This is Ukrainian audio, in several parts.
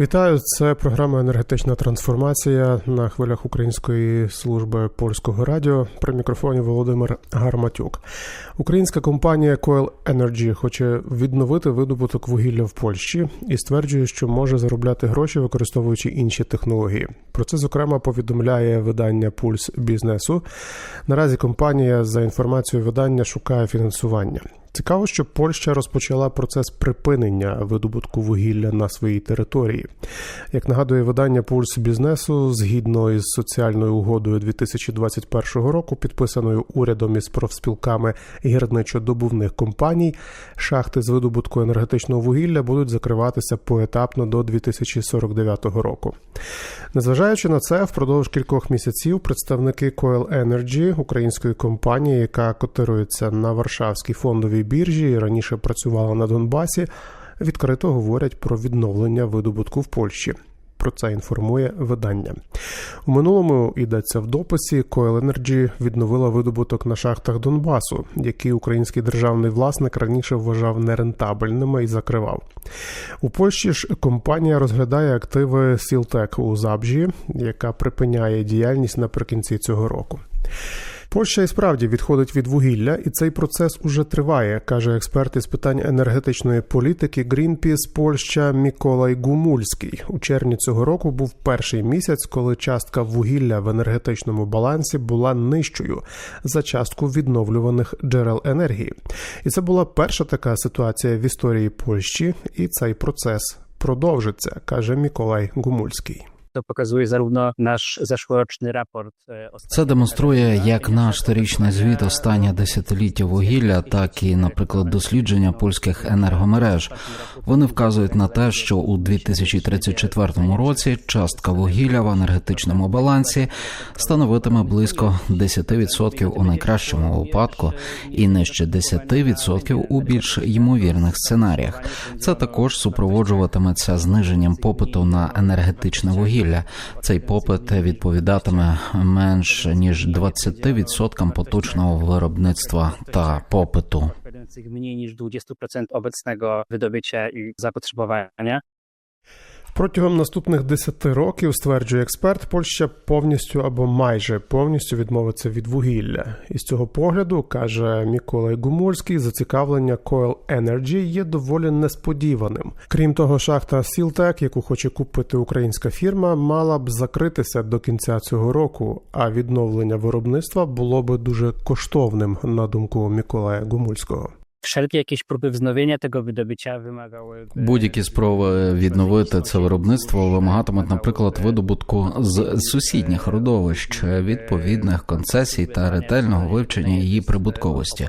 Вітаю, це програма Енергетична трансформація на хвилях Української служби польського радіо. При мікрофоні Володимир Гарматюк. Українська компанія Coil Energy хоче відновити видобуток вугілля в Польщі і стверджує, що може заробляти гроші, використовуючи інші технології. Про це зокрема повідомляє видання Пульс бізнесу. Наразі компанія за інформацією видання шукає фінансування. Цікаво, що Польща розпочала процес припинення видобутку вугілля на своїй території. Як нагадує видання Пульс бізнесу, згідно із соціальною угодою 2021 року, підписаною урядом із профспілками гірничо-добувних компаній, шахти з видобутку енергетичного вугілля будуть закриватися поетапно до 2049 року. Незважаючи на це, впродовж кількох місяців представники Coil Energy, української компанії, яка котирується на Варшавській фондовій біржі і раніше працювала на Донбасі, відкрито говорять про відновлення видобутку в Польщі. Про це інформує видання. У минулому йдеться в дописі. Coil Energy відновила видобуток на шахтах Донбасу, які український державний власник раніше вважав нерентабельними і закривав. У Польщі ж компанія розглядає активи Сілтек у Забжі, яка припиняє діяльність наприкінці цього року. Польща і справді відходить від вугілля, і цей процес уже триває, каже експерт із питань енергетичної політики Greenpeace Польща Міколай Гумульський. У червні цього року був перший місяць, коли частка вугілля в енергетичному балансі була нижчою за частку відновлюваних джерел енергії. І це була перша така ситуація в історії Польщі, і цей процес продовжиться, каже Миколай Гумульський. To pokazuje zarówno nasz zeszłoroczny raport. e, Це демонструє як наш торічний звіт останнє десятиліття вугілля, так і, наприклад, дослідження польських енергомереж. Вони вказують на те, що у 2034 році частка вугілля в енергетичному балансі становитиме близько 10% у найкращому випадку і нижче 10% у більш ймовірних сценаріях. Це також супроводжуватиметься зниженням попиту на енергетичне вугілля. Цей попит відповідатиме менш ніж 20% поточного виробництва та попиту. mniej niż 20% obecnego wydobycia i zapotrzebowania. Протягом наступних 10 років, стверджує експерт, Польща повністю або майже повністю відмовиться від вугілля. Із цього погляду каже Миколай Гумольський, зацікавлення Coil Energy є доволі несподіваним. Крім того, шахта Сілтек, яку хоче купити українська фірма, мала б закритися до кінця цього року, а відновлення виробництва було би дуже коштовним, на думку Миколая Гумульського. Wszelkie jakieś próby wznowienia tego wydobycia wymagały. Будь-які спроби відновити це виробництво вимагатимуть, наприклад, видобутку з сусідніх родовищ, відповідних концесій та ретельного вивчення її прибутковості.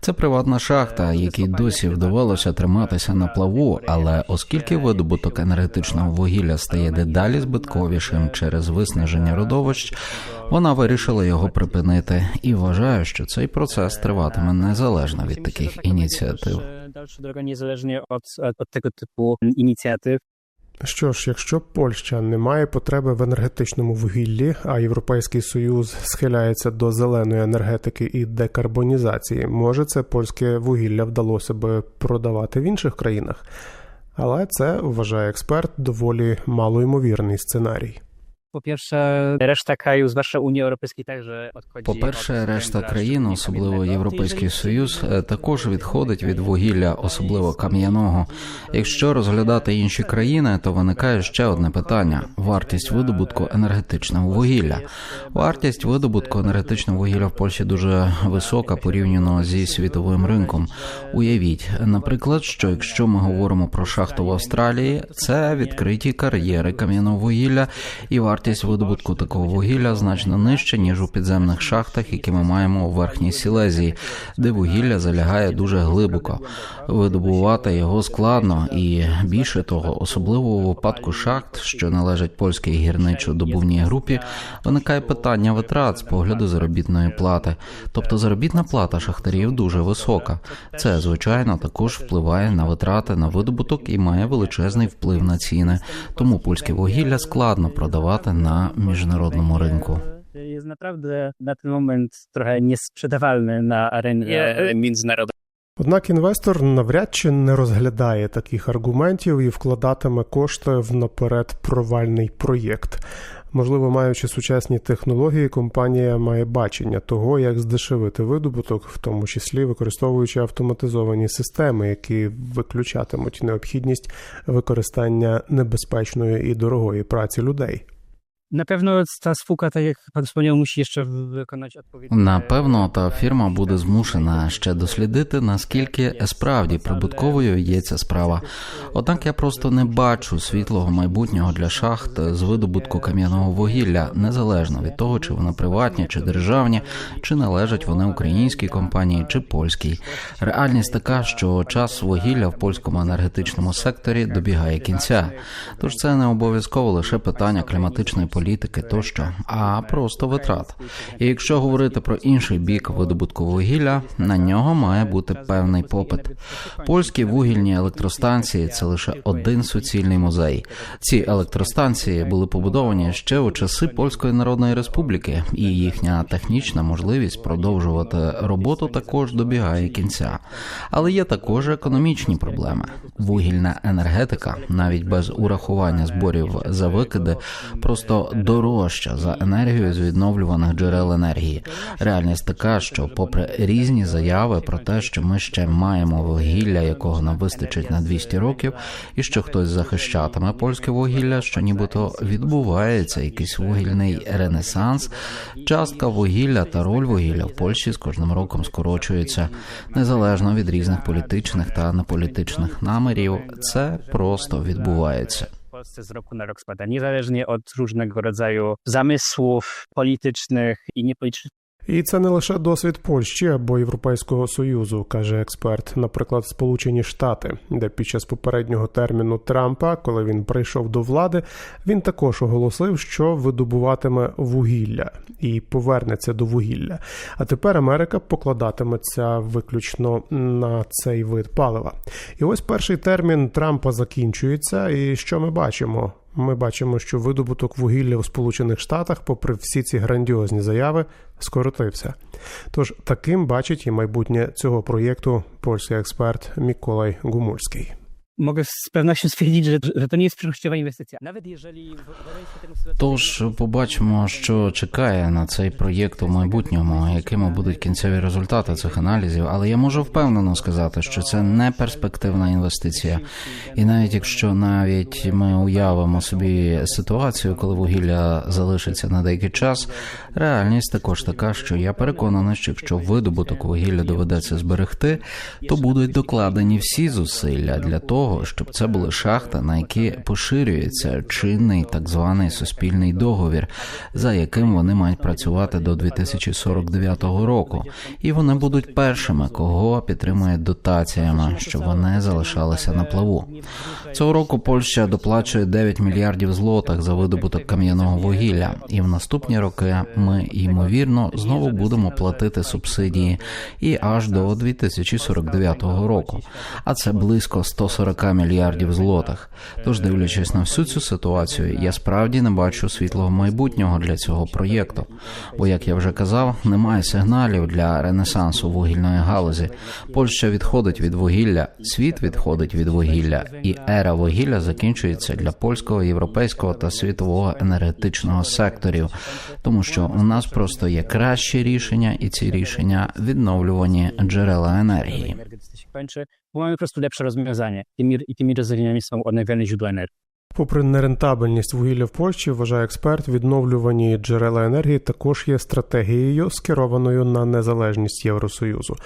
Це приватна шахта, якій досі вдавалося триматися на плаву, але оскільки видобуток енергетичного вугілля стає дедалі збитковішим через виснаження родовищ, вона вирішила його припинити і вважає, що цей процес триватиме незалежно від таких ініціатив. Dalsza- Dalsza droga niezależnie od, od tego. Що ж, якщо Польща не має потреби в енергетичному вугіллі, а Європейський Союз схиляється до зеленої енергетики і декарбонізації, може це польське вугілля вдалося би продавати в інших країнах. Але це вважає експерт доволі малоймовірний сценарій. Po pierwsze, reszta krajów, zwłaszcza Unii Europejskiej, także odchodzi. По-перше, решта країн, особливо. Європейський Союз, е, також відходить від вугілля, особливо кам'яного. Якщо розглядати інші країни, то виникає ще одне питання: вартість видобутку енергетичного вугілля. Вартість видобутку енергетичного вугілля в Польщі дуже висока порівняно зі світовим ринком. Уявіть, наприклад, що якщо ми говоримо про шахту в Австралії, це відкриті кар'єри кам'яного вугілля, і вартість видобутку такого вугілля значно нижча ніж у підземних шахтах, які ми маємо у верхній Сілезії, де вугілля залягає дуже глибоко. Видобувати його складно і більше того, особливо у випадку шахт, що належать польській гірничо-добувній групі, виникає питання витрат з погляду заробітної плати. Тобто заробітна плата шахтарів дуже висока. Це звичайно також впливає на витрати на видобуток і має величезний вплив на ціни. Тому польське вугілля складно продавати на міжнародному ринку. jest naprawdę na ten moment trochę niesprzedawalny na arenie międzynarodowej. Однак інвестор навряд чи не розглядає таких аргументів і вкладатиме кошти в наперед провальний проєкт. Можливо, маючи сучасні технології, компанія має бачення того, як здешевити видобуток, в тому числі використовуючи автоматизовані системи, які виключатимуть необхідність використання небезпечної і дорогої праці людей. Na pewno ta spółka, tak jak pan wspomniał, musi jeszcze wykonać. Напевно, та фірма буде змушена ще дослідити, наскільки справді прибутковою є ця справа. Однак я просто не бачу світлого майбутнього для шахт з видобутку кам'яного вугілля, незалежно від того, чи вони приватні, чи державні, чи належать вони українській компанії, чи польській. Реальність така, що час вугілля в польському енергетичному секторі добігає кінця. Тож це не обов'язково лише питання кліматичної політики тощо, а просто витрат. І якщо говорити про інший бік видобутку вугілля, на нього має бути певний попит. Польські вугільні електростанції це лише один суцільний музей. Ці електростанції були побудовані ще у часи Польської Народної Республіки, і їхня технічна можливість продовжувати роботу також добігає кінця. Але є також економічні проблеми. Вугільна енергетика, навіть без урахування зборів за викиди, просто дорожча за енергію з відновлюваних джерел енергії. Реальність така, що, попри різні заяви про те, що ми ще маємо вугілля, якого нам вистачить на 200 років, і що хтось захищатиме польське вугілля, що нібито відбувається якийсь вугільний ренесанс. Частка вугілля та роль вугілля в Польщі з кожним роком скорочується незалежно від різних політичних та неполітичних намірів. Це просто відбувається. Polsce z roku na rok spada, niezależnie od różnego rodzaju zamysłów politycznych i niepolitycznych І це не лише досвід Польщі або Європейського союзу, каже експерт. Наприклад, Сполучені Штати, де під час попереднього терміну Трампа, коли він прийшов до влади, він також оголосив, що видобуватиме вугілля і повернеться до вугілля. А тепер Америка покладатиметься виключно на цей вид палива. І ось перший термін Трампа закінчується. І що ми бачимо? Ми бачимо, що видобуток вугілля у Сполучених Штатах, попри всі ці грандіозні заяви, скоротився. Тож таким бачить і майбутнє цього проєкту польський експерт Міколай Гумульський. Mogę z pewnością stwierdzić, że, że to nie jest przyszłościowa inwestycja. Nawet jeżeli. Тож побачимо, що чекає на цей проєкт у майбутньому, якими будуть кінцеві результати цих аналізів. Але я можу впевнено сказати, що це не перспективна інвестиція. І навіть якщо навіть ми уявимо собі ситуацію, коли вугілля залишиться на деякий час, реальність також така, що я переконаний, що якщо видобуток вугілля доведеться зберегти, то будуть докладені всі зусилля для того, щоб це були шахти, на які поширюється чинний так званий суспільний договір, за яким вони мають працювати до 2049 року, і вони будуть першими, кого підтримують дотаціями, щоб вони залишалися на плаву. Цього року Польща доплачує 9 мільярдів злотих за видобуток кам'яного вугілля, і в наступні роки ми ймовірно знову будемо платити субсидії і аж до 2049 року. А це близько 140 мільярдів злотих. Тож, дивлячись на всю цю ситуацію, я справді не бачу світлого майбутнього для цього проєкту. Бо, як я вже казав, немає сигналів для ренесансу вугільної галузі. Польща відходить від вугілля, світ відходить від вугілля, і ера вугілля закінчується для польського, європейського та світового енергетичного секторів, тому що у нас просто є кращі рішення, і ці рішення відновлювані джерела енергії. Mamy po prostu lepsze rozwiązanie. I tymi rozwiązaniami są odnawialne źródła energii. Попри нерентабельність вугілля в Польщі, вважає експерт, відновлювані джерела енергії також є стратегією, скерованою на незалежність Євросоюзу,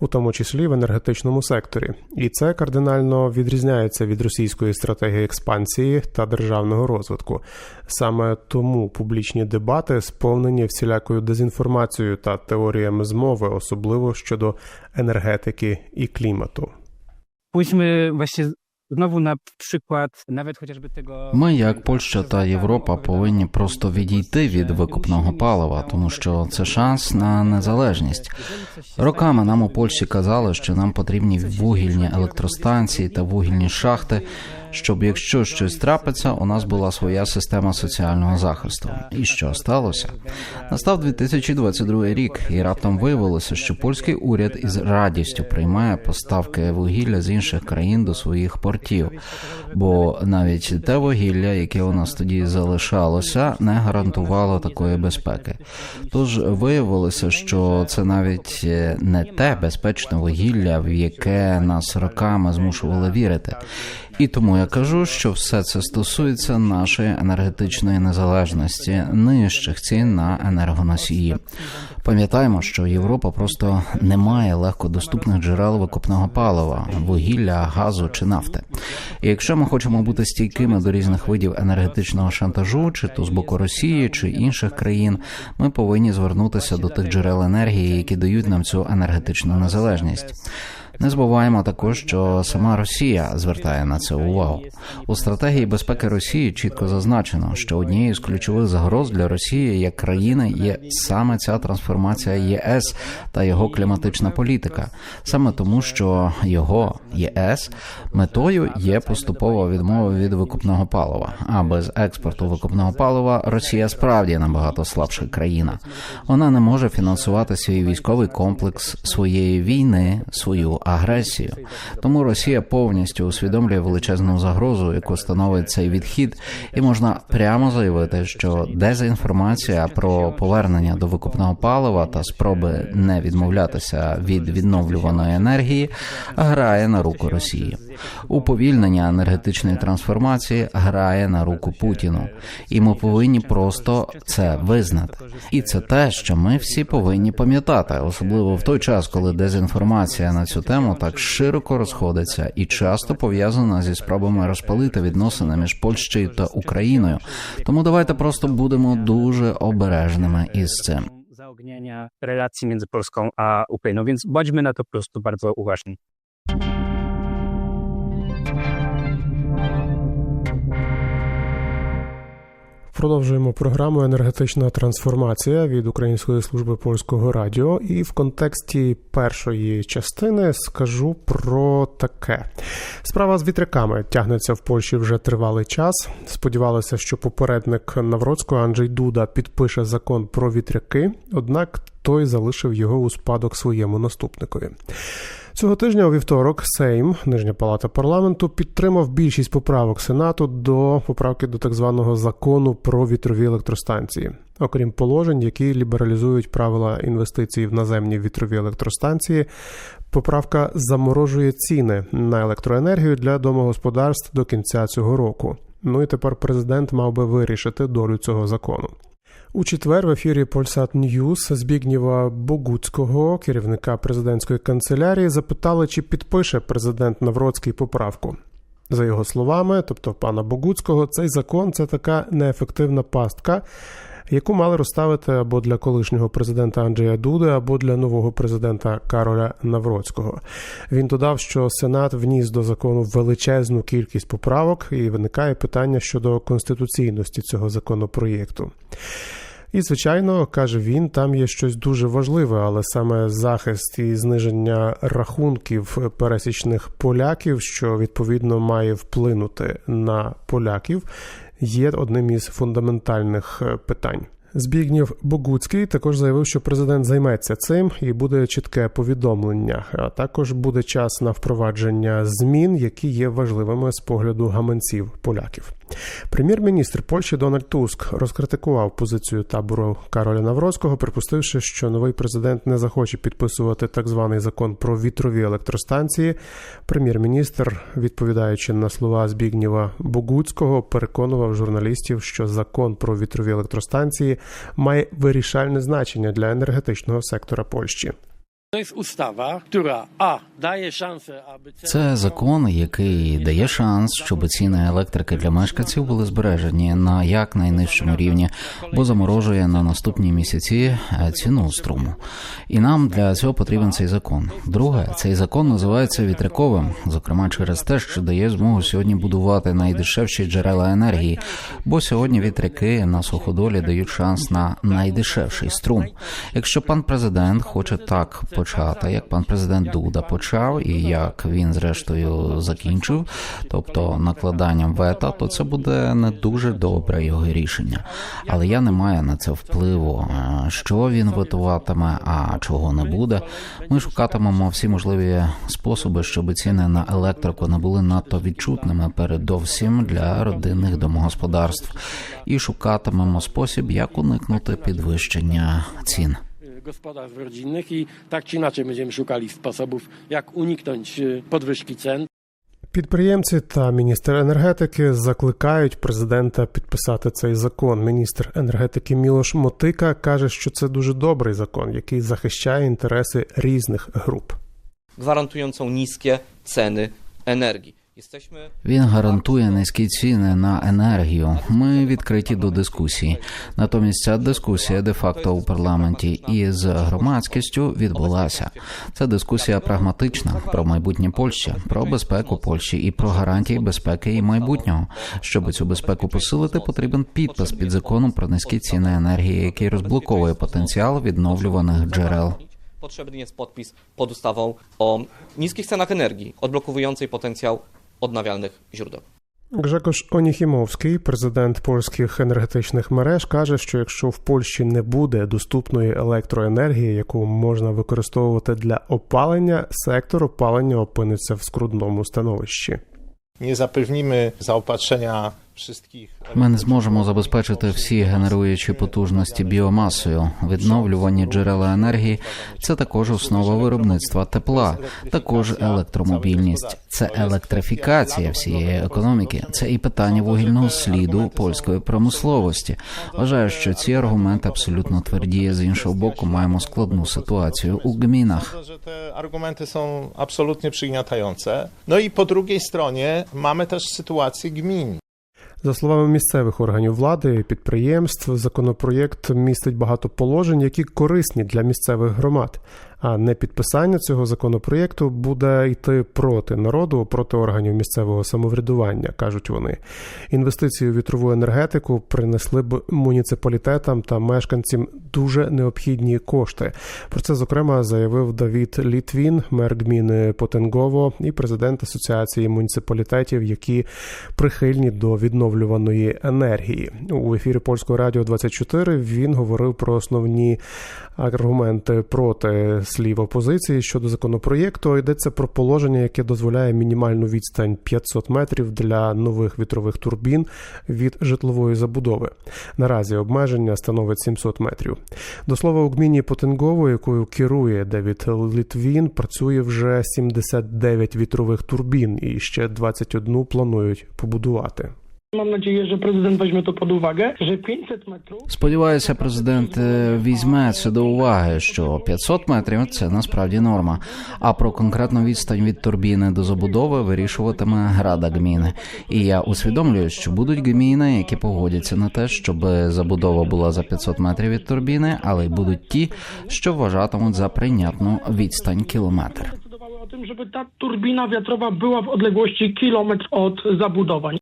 у тому числі в енергетичному секторі. І це кардинально відрізняється від російської стратегії експансії та державного розвитку. Саме тому публічні дебати сповнені всілякою дезінформацією та теоріями змови, особливо щодо енергетики і клімату. Pójdźmy właśnie Знову на приклад, навіть chociażby tego... Ми, як Польща та Європа, повинні просто відійти від викупного палива, тому що це шанс на незалежність. Роками нам у Польщі казали, що нам потрібні вугільні електростанції та вугільні шахти. Щоб якщо щось трапиться, у нас була своя система соціального захисту. І що сталося? Настав 2022 рік, і раптом виявилося, що польський уряд із радістю приймає поставки вугілля з інших країн до своїх портів, бо навіть те вугілля, яке у нас тоді залишалося, не гарантувало такої безпеки. Тож виявилося, що це навіть е, не те безпечне вугілля, в яке нас роками змушували вірити. І тому я кажу, що все це стосується нашої енергетичної незалежності, нижчих цін на енергоносії. Пам'ятаємо, що Європа просто не має легкодоступних джерел викопного палива, вугілля, газу чи нафти. І якщо ми хочемо бути стійкими до різних видів енергетичного шантажу, чи то з боку Росії, чи інших країн, ми повинні звернутися до тих джерел енергії, які дають нам цю енергетичну незалежність. Не забуваємо також, що сама Росія звертає на це увагу. У стратегії безпеки Росії чітко зазначено, що однією з ключових загроз для Росії як країни є саме ця трансформація ЄС та його кліматична політика, саме тому, що його ЄС метою є поступова відмова від викупного палива. А без експорту викупного палива Росія справді набагато слабша країна. Вона не може фінансувати свій військовий комплекс своєї війни, свою агресію. Тому Росія повністю усвідомлює величезну загрозу, яку становить цей відхід, і можна прямо заявити, що дезінформація про повернення до викупного палива та спроби не відмовлятися від відновлюваної енергії грає на руку Росії. Уповільнення енергетичної трансформації грає на руку Путіну, і ми повинні просто це визнати. І це те, що ми всі повинні пам'ятати, особливо в той час, коли дезінформація на цю тему так широко розходиться і часто пов'язана зі спробами розпалити відносини між Польщею та Україною. Тому давайте просто будемо дуже із цим. zaognienia relacji między Polską a Ukrainą, więc bądźmy na to po prostu bardzo uważni. Продовжуємо програму Енергетична трансформація від Української служби польського радіо. І в контексті першої частини скажу про таке: справа з вітряками тягнеться в Польщі вже тривалий час. Сподівалося, що попередник Навроцького Анджей Дуда підпише закон про вітряки, однак той залишив його у спадок своєму наступникові. Цього тижня у вівторок Сейм, нижня палата парламенту, підтримав більшість поправок Сенату до поправки до так званого закону про вітрові електростанції, окрім положень, які лібералізують правила інвестицій в наземні вітрові електростанції. Поправка заморожує ціни на електроенергію для домогосподарств до кінця цього року. Ну і тепер президент мав би вирішити долю цього закону. У четвер в ефірі Polsat News Збігнєва Богуцького, керівника президентської канцелярії, запитали, чи підпише президент Навроцький поправку. За його словами, тобто пана Богуцького, цей закон це така неефективна пастка, яку мали розставити або для колишнього президента Анджея Дуди, або для нового президента Кароля Навроцького. Він додав, що Сенат вніс до закону величезну кількість поправок, і виникає питання щодо конституційності цього законопроєкту. І, звичайно, каже він, там є щось дуже важливе, але саме захист і зниження рахунків пересічних поляків, що відповідно має вплинути на поляків, є одним із фундаментальних е, питань. Збігнєв Богуцький також заявив, що президент займеться цим і буде чітке повідомлення. А також буде час на впровадження змін, які є важливими з погляду гаманців поляків. Прем'єр-міністр Польщі Дональд Туск розкритикував позицію табору Кароля Навроцького, припустивши, що новий президент не захоче підписувати так званий закон про вітрові електростанції. Прем'єр-міністр, відповідаючи на слова Збігнєва Богуцького, переконував журналістів, що закон про вітрові електростанції має вирішальне значення для енергетичного сектора Польщі. Це закон, який дає шанс, щоб ціни електрики для мешканців були збережені на якнайнижчому рівні, бо заморожує на наступні місяці е, ціну струму. І нам для цього потрібен цей закон. Друге, цей закон називається вітряковим, зокрема через те, що дає змогу сьогодні будувати найдешевші джерела енергії, бо сьогодні вітряки на суходолі дають шанс на найдешевший струм. Якщо пан президент хоче так почати, як пан президент Дуда почав, і як він зрештою закінчив, тобто накладанням вета, то це буде не дуже добре його рішення. Але я не маю на це впливу. Е, Що він витуватиме, а чого не буде. Ми шукатимемо всі можливі способи, щоб ціни на електрику не були надто відчутними, передовсім для родинних домогосподарств, і шукатимемо спосіб, як уникнути підвищення цін. Gospodarstw rodzinnych i tak czy inaczej będziemy szukali sposobów, jak uniknąć podwyżki cen. Підприємці та міністр енергетики закликають президента підписати цей закон. Міністр енергетики Мілош Мотика каже, що це дуже добрий закон, який захищає інтереси різних груп. gwarantującą niskie ceny energii. Він гарантує низькі ціни на енергію. Ми відкриті до дискусії. Натомість ця дискусія де-факто у парламенті і з громадськістю відбулася. Це дискусія прагматична про майбутнє Польщі, про безпеку Польщі і про гарантії безпеки і майбутнього. Щоб цю безпеку посилити, потрібен підпис під законом про низькі ціни енергії, який розблоковує потенціал відновлюваних джерел. potrzebny jest podpis pod ustawą o niskich cenach energii, odblokowującej potencjał odnawialnych źródeł. Гжекош Оніхімовський, президент польських енергетичних мереж, каже, що якщо в Польщі не буде доступної електроенергії, яку можна використовувати для опалення, сектор опалення опиниться в скрудному становищі. nie zapewnimy zaopatrzenia wszystkich. Ми не зможемо забезпечити всі генеруючі потужності біомасою. Відновлювані джерела енергії це також основа виробництва тепла, також електромобільність, це електрифікація всієї економіки. Це і питання вугільного сліду польської промисловості. Вважаю, що ці аргументи абсолютно тверді. З іншого боку, маємо складну ситуацію у гмінах. Argumenty są absolutnie przygniatające. No i po drugiej stronie mamy też sytuację gmin. За словами місцевих органів влади, підприємств, законопроєкт містить багато положень, які корисні для місцевих громад. А непідписання цього законопроєкту буде йти проти народу, проти органів місцевого самоврядування, кажуть вони. Інвестиції у вітрову енергетику принесли б муніципалітетам та мешканцям дуже необхідні кошти. Про це зокрема заявив Давід Літвін, мер гміни Потенгово і президент Асоціації муніципалітетів, які прихильні до відновлюваної енергії. У ефірі польського радіо 24 він говорив про основні аргументи проти слів опозиції щодо законопроєкту. Йдеться про положення, яке дозволяє мінімальну відстань 500 метрів для нових вітрових турбін від житлової забудови. Наразі обмеження становить 700 метрів. До слова, у гміні Потенгово, якою керує Девід Літвін, працює вже 79 вітрових турбін і ще 21 планують побудувати. Mam nadzieję, że prezydent weźmie to pod uwagę, że 500 metrów Сподіваюся, президент візьме це до уваги, що 500 метрів це насправді норма. А про конкретну відстань від турбіни до забудови вирішуватиме рада гміни. І я усвідомлюю, що будуть гміни, які погодяться на те, щоб забудова була за 500 метрів від турбіни, але й будуть ті, що вважатимуть за прийнятну відстань кілометр. tym, żeby ta turbina wiatrowa była w odległości kilometr od zabudowań.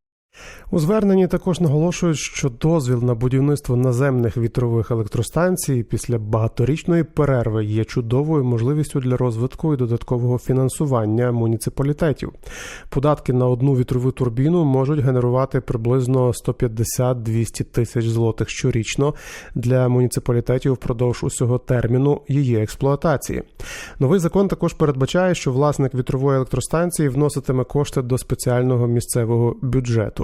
У зверненні також наголошують, що дозвіл на будівництво наземних вітрових електростанцій після багаторічної перерви є чудовою можливістю для розвитку і додаткового фінансування муніципалітетів. Податки на одну вітрову турбіну можуть генерувати приблизно 150-200 тисяч злотих щорічно для муніципалітетів впродовж усього терміну її експлуатації. Новий закон також передбачає, що власник вітрової електростанції вноситиме кошти до спеціального місцевого бюджету.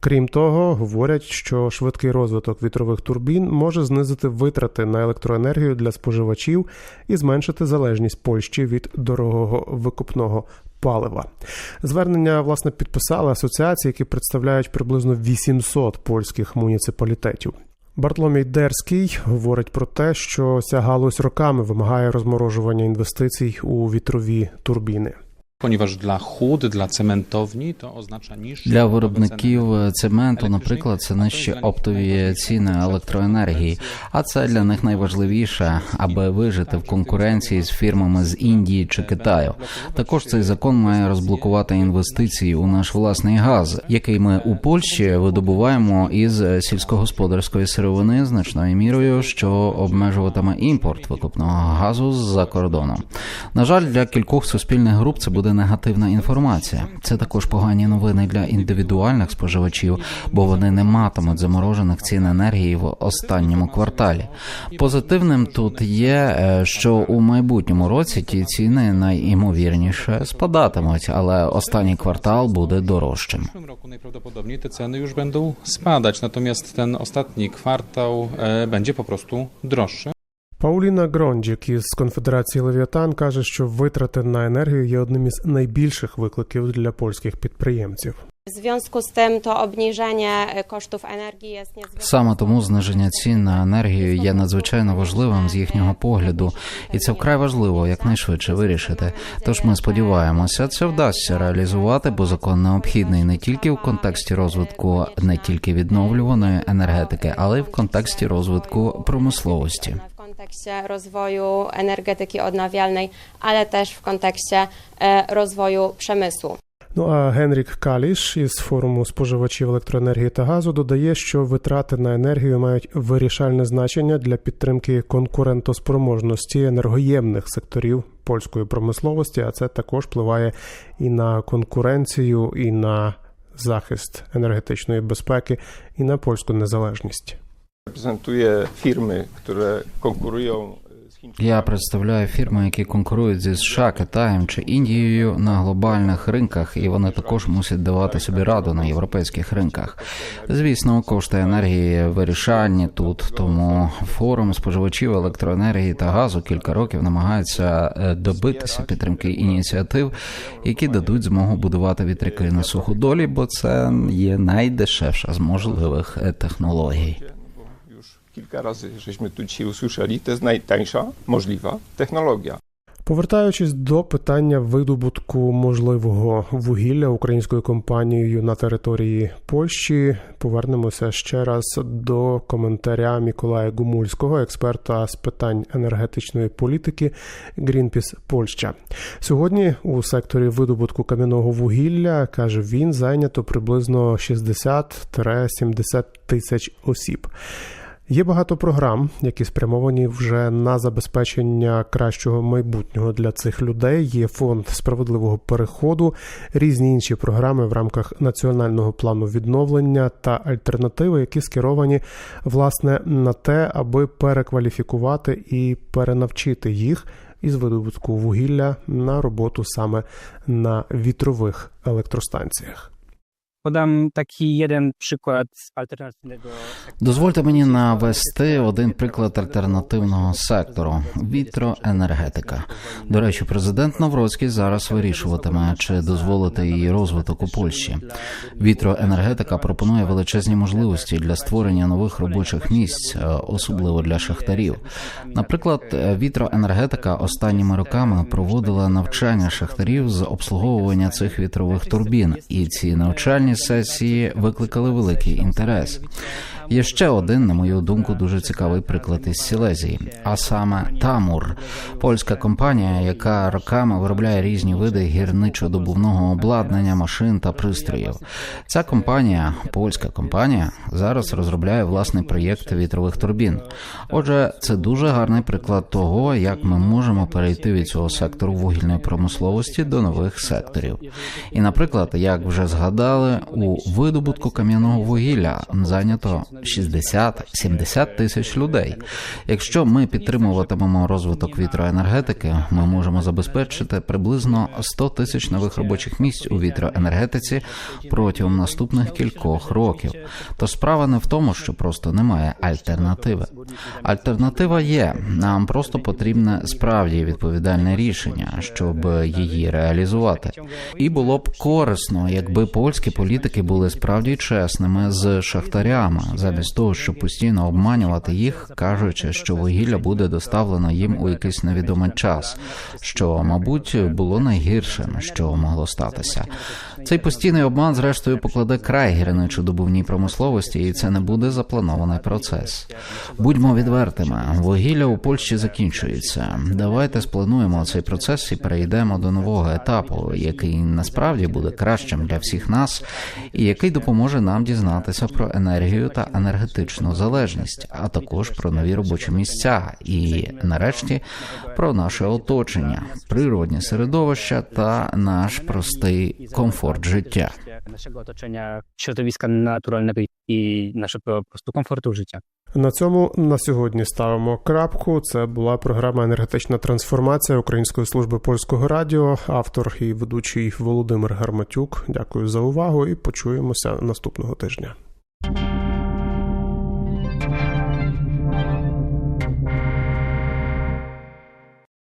Крім того, говорять, що швидкий розвиток вітрових турбін може знизити витрати на електроенергію для споживачів і зменшити залежність Польщі від дорогого викупного палива. Звернення власне підписали асоціації, які представляють приблизно 800 польських муніципалітетів. Бартломій Дерський говорить про те, що ця галузь роками вимагає розморожування інвестицій у вітрові турбіни. Ponieważ dla hut, dla cementowni to oznacza niższe Для виробників цементу, наприклад, це нижчі оптові ціни електроенергії, а це для них найважливіше, аби вижити в конкуренції з фірмами з Індії чи Китаю. Також цей закон має розблокувати інвестиції у наш власний газ, який ми у Польщі видобуваємо із сільськогосподарської сировини значною мірою, що обмежуватиме імпорт викопного газу з-за кордону. На жаль, для кількох суспільних груп це буде негативна інформація. Це також погані новини для індивідуальних споживачів, бо вони не матимуть заморожених цін енергії в останньому кварталі. Позитивним тут є, е, що у майбутньому році ті ціни найімовірніше спадатимуть, але останній квартал буде дорожчим. roku najprawdopodobniej te ceny już będą spadać, natomiast ten ostatni będzie po prostu droższy. Пауліна Грондік із конфедерації Левіатан каже, що витрати на енергію є одним із найбільших викликів для польських підприємців. W związku z tym to obniżenie e, kosztów energii jest niezwykle Саме тому зниження цін на енергію є надзвичайно важливим з їхнього погляду, і це вкрай важливо якнайшвидше вирішити. Тож ми сподіваємося, це вдасться реалізувати, бо закон необхідний не тільки в контексті розвитку не тільки відновлюваної енергетики, але й в контексті розвитку промисловості. Kontekście rozwoju energetyki odnawialnej, ale też w kontekście e, rozwoju przemysłu. Ну а Генрік Каліш із форуму споживачів електроенергії та газу додає, що витрати на енергію мають вирішальне значення для підтримки конкурентоспроможності енергоємних секторів польської промисловості, а це також впливає і на конкуренцію, і на захист енергетичної безпеки, і на польську незалежність. Firmy, które konkurują z Chińczykami. Я представляю фірми, які конкурують зі США, Китаєм чи Індією на глобальних ринках, і вони також мусять давати собі раду на європейських ринках. Звісно, кошти енергії вирішальні тут, тому форум споживачів електроенергії та газу кілька років намагається е, добитися підтримки ініціатив, які дадуть змогу будувати вітряки на суходолі, бо це є найдешевша з можливих е, технологій. Kilka razy żeśmy tu dzisiaj usłyszeli, to jest najtańsza możliwa technologia. Повертаючись до питання видобутку можливого вугілля українською компанією на території Польщі, повернемося ще раз до коментаря Миколая Гумульського, експерта з питань енергетичної політики Greenpeace Польща. Сьогодні у секторі видобутку кам'яного вугілля каже він зайнято приблизно 60-70 тисяч осіб. Є багато програм, які спрямовані вже на забезпечення кращого майбутнього для цих людей. Є фонд справедливого переходу, різні інші програми в рамках національного плану відновлення та альтернативи, які скеровані власне на те, аби перекваліфікувати і перенавчити їх із видобутку вугілля на роботу саме на вітрових електростанціях. Podam taki jeden przykład alternatywnego Дозвольте мені навести один приклад альтернативного сектору вітроенергетика. До речі, президент Навроцький зараз вирішуватиме, чи дозволити її розвиток у Польщі. Вітроенергетика пропонує величезні можливості для створення нових робочих місць, особливо для шахтарів. Наприклад, вітроенергетика останніми роками проводила навчання шахтарів з обслуговування цих вітрових турбін, і ці навчальні сесії викликали великий інтерес. Є ще один, на мою думку, дуже цікавий приклад із Сілезії, а саме Тамур, польська компанія, яка роками виробляє різні види гірничо-добувного обладнання, машин та пристроїв. Ця компанія, польська компанія, зараз розробляє власний проєкт вітрових турбін. Отже, це дуже гарний приклад того, як ми можемо перейти від цього сектору вугільної промисловості до нових секторів. І, наприклад, як вже згадали, у видобутку кам'яного вугілля зайнято 60-70 тисяч людей. Якщо ми підтримуватимемо розвиток вітроенергетики, ми можемо забезпечити приблизно 100 тисяч нових робочих місць у вітроенергетиці протягом наступних кількох років. То справа не в тому, що просто немає альтернативи. Альтернатива є. Нам просто потрібне справді відповідальне рішення, щоб її реалізувати. І було б корисно, якби польські політики були справді чесними з шахтарями, замість того, щоб постійно обманювати їх, кажучи, що вугілля буде доставлено їм у якийсь невідомий час, що, мабуть, було найгіршим, що могло статися. Цей постійний обман, зрештою, покладе край гірничодобувній промисловості, і це не буде запланований процес. Будьмо відвертими, вугілля у Польщі закінчується. Давайте сплануємо цей процес і перейдемо до нового етапу, який насправді буде кращим для всіх нас, і який допоможе нам дізнатися про енергію та енергетичну залежність, а також про нові робочі місця і, нарешті, про наше оточення, природні середовища та наш простий комфорт життя. otoczenia, środowiska naturalnego i- i naszego po prostu komfortu. На цьому на сьогодні ставимо крапку. Це була програма енергетична трансформація Української служби польського радіо. Автор і ведучий Володимир Гарматюк. Дякую за увагу і почуємося наступного тижня.